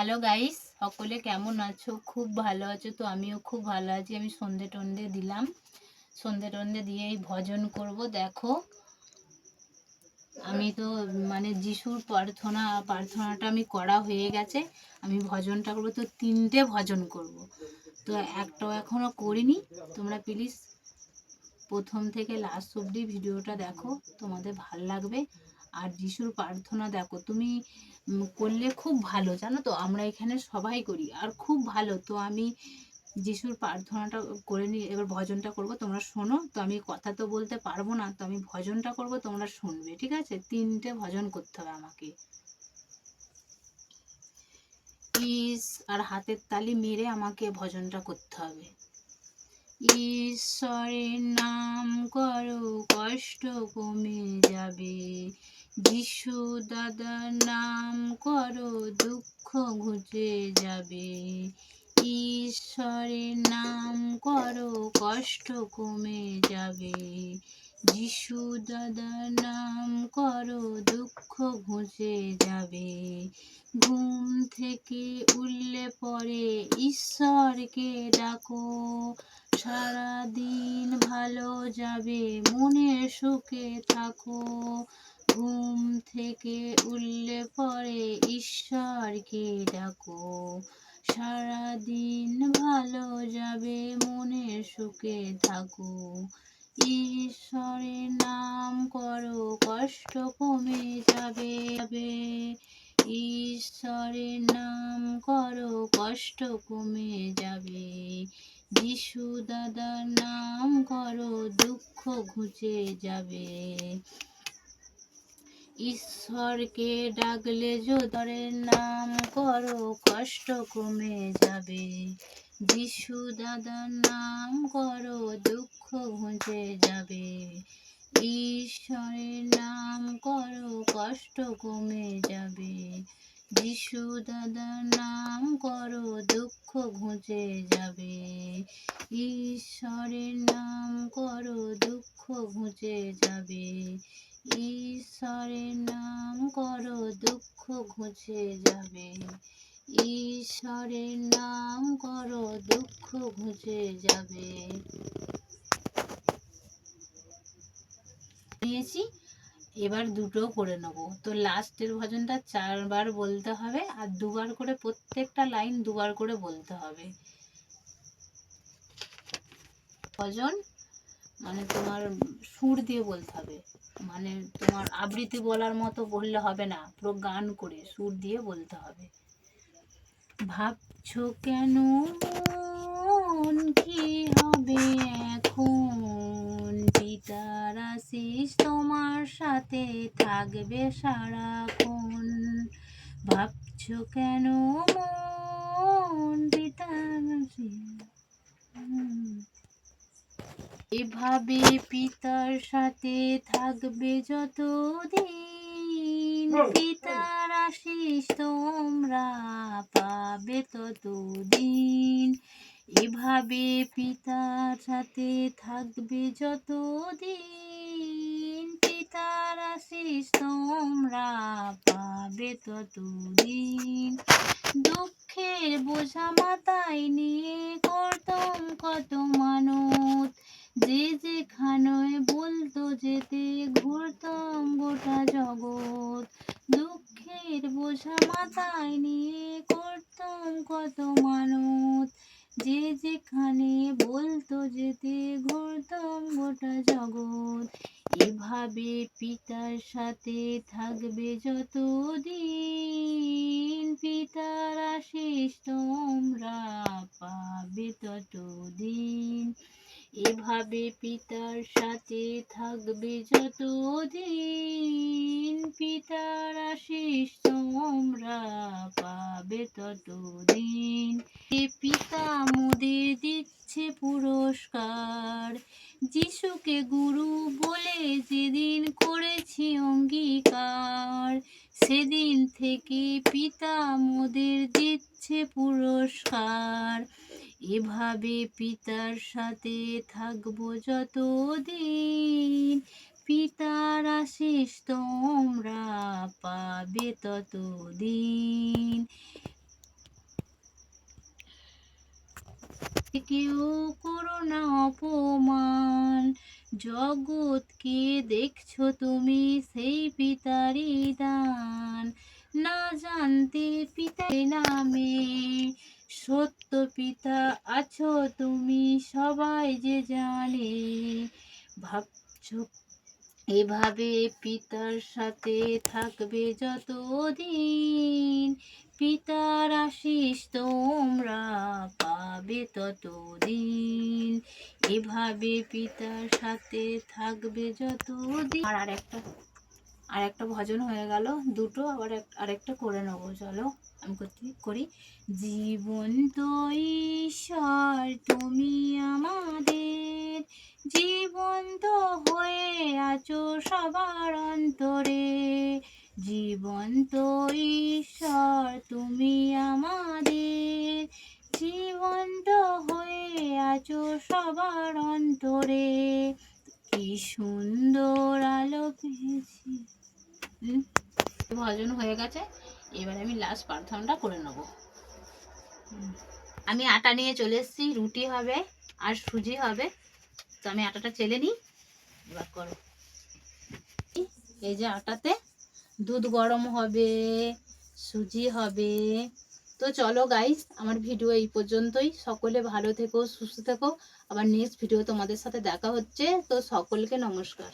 Hello guys সকলে কেমন আছো? খুব ভালো আছো তো? আমিও খুব ভালো আছি। আমি সন্ধে টন্ধে দিলাম। সন্ধে টন্ধে দিয়ে এই ভজন করব, দেখো। আমি তো মানে যিশুর প্রার্থনা, প্রার্থনাটা আমি করা হয়ে গেছে। আমি ভজনটা করব। তো তিনটে ভজন করব। তো একটাও এখনও করিনি। তোমরা প্লিজ প্রথম থেকে লাস্ট অবধি ভিডিওটা দেখো। তোমাদের ভালো লাগবে। আর যিশুর প্রার্থনা দেখো, তুমি করলে খুব ভালো, জানো তো? আমরা এখানে সবাই করি, আর খুব ভালো। তো আমি যিশুর প্রার্থনাটা করে নিই এবার ভজনটা করব, তোমরা শোনো। তো আমি কথা তো বলতে পারব না, তো আমি ভজনটা করব, তোমরা শুনবে, ঠিক আছে? তিনটে ভজন করতে হবে আমাকে। ইস, আর হাতের তালি মেরে আমাকে ভজনটা করতে হবে। ঈশ্বরের নাম করো, কষ্ট কমে যাবে। যিশু দাদার নাম করো, দুঃখ ঘুচে যাবে। ঈশ্বরের নাম করো, কষ্ট কমে যাবে। যিশু দাদার নাম করো, দুঃখ ঘুচে যাবে। ঘুম থেকে উঠলে পরে ঈশ্বরকে ডাকো। সারাদিন ভালো যাবে, মনের সুখে থাকো। ঘুম থেকে উঠলে পরে, ঈশ্বরকে ডাকো। সারাদিন ভালো যাবে মনের সুখে থাকো। ঈশ্বরের নাম করো, কষ্ট কমে যাবে। ঈশ্বরের নাম করো, কষ্ট কমে যাবে। যিশু দাদার নাম করো, দুঃখ ঘুচে যাবে। ঈশ্বরকে ডাকলে যোদরের নাম করো, কষ্ট কমে যাবে। যিশু দাদার নাম করো, দুঃখ ঘুচে যাবে। ঈশ্বরের নাম করো, কষ্ট কমে যাবে। যিশু দাদার নাম করো, দুঃখ ঘুচে যাবে। ঈশ্বরের নাম করো, দুঃখ ঘুচে যাবে। ঈশ্বরের নাম করো, দুঃখ ঘুচে যাবে। ঈশ্বরের নাম করো, দুঃখ ঘুচে যাবে। নিয়েছি এবার দুটো করে নেব। তো লাস্টের ভজনটা চারবার বলতে হবে আর দুবার করে, প্রত্যেকটা লাইন দুবার করে বলতে হবে। ভজন মানে তোমার সুর দিয়ে বলতে হবে। মানে তোমার আবৃত্তি বলার মতো বললে হবে না, পুরো গান করে সুর দিয়ে বলতে হবে। ভাবছ কেন? কি হবে এখন? পিতার আশিস তোমার সাথে থাকবে সারাক্ষণ। ভাবছ কেন? মন পিতার। এভাবে পিতার সাথে থাকবে যতদিন। পিতার আশিস তোমরা পাবে ততদিন। এভাবে পিতার সাথে থাকবে যতদিন। পিতার আশিস তোমরা পাবে ততদিন। দুঃখের বোঝা মাথায় নিয়ে করতাম কত মানত। যে যেখানে বলতো যেতে ঘুরতাম গোটা জগৎ। দুঃখের বোঝা মাথায় নিয়ে করতাম কত মানত। যে যেখানে বলতো যেতে ঘুরতাম গোটা জগৎ। এভাবে পিতার সাথে থাকবে যতদিন। পিতার আশিস তোমরা পাবে ততদিন। এভাবে পিতার সাথে থাকবে যতদিন। পিতার আশিস তোমরা পাবে ততদিন। এ পিতা মোদের দিচ্ছে পুরস্কার। যিশুকে গুরু বলে যেদিন করেছি অঙ্গীকার, সেদিন থেকে পিতা মোদের দিচ্ছে পুরস্কার। এভাবে পিতার সাথে থাকব যতদিন, পিতার আশিস তোমরা পাবে ততদিন। কেউ করো না অপমান, জগৎকে দেখছ তুমি সেই পিতারই দান। না জানতে পিতার নামে সত্য পিতা আছো তুমি সবাই যে জানে। ভাবছ এভাবে পিতার সাথে থাকবে যতদিন? পিতার আশিস তোমরা পাবে ততদিন। এভাবে পিতার সাথে থাকবে যতদিন? আর আরেকটা। আর একটা ভজন হয়ে গেল, দুটো, আবার আরেকটা করে নেব, চলো। আমি করতে করি। জীবন্ত ঈশ্বর, তুমি আমাদের। জীবন্ত হয়ে আছো সবার অন্তরে। জীবন্ত ঈশ্বর, তুমি আমাদের। জীবন্ত হয়ে আছো সবার অন্তরে। কি সুন্দর আলো পেয়েছি। ভজন হয়ে গেছে। এবার আমি লাস্ট প্রার্থনাটা করে নেব। আমি আটা নিয়ে চলে এসেছি, রুটি হবে আর সুজি হবে। তো আমি আটাটা চেলে নিই, এবার করো। এই যে আটাতে দুধ গরম হবে, সুজি হবে। তো চলো গাইস আমার ভিডিও এই পর্যন্তই। সকলে ভালো থেকো, সুস্থ থেকো। আবার নেক্সট ভিডিও তোমাদের সাথে দেখা হচ্ছে। তো সকলকে নমস্কার।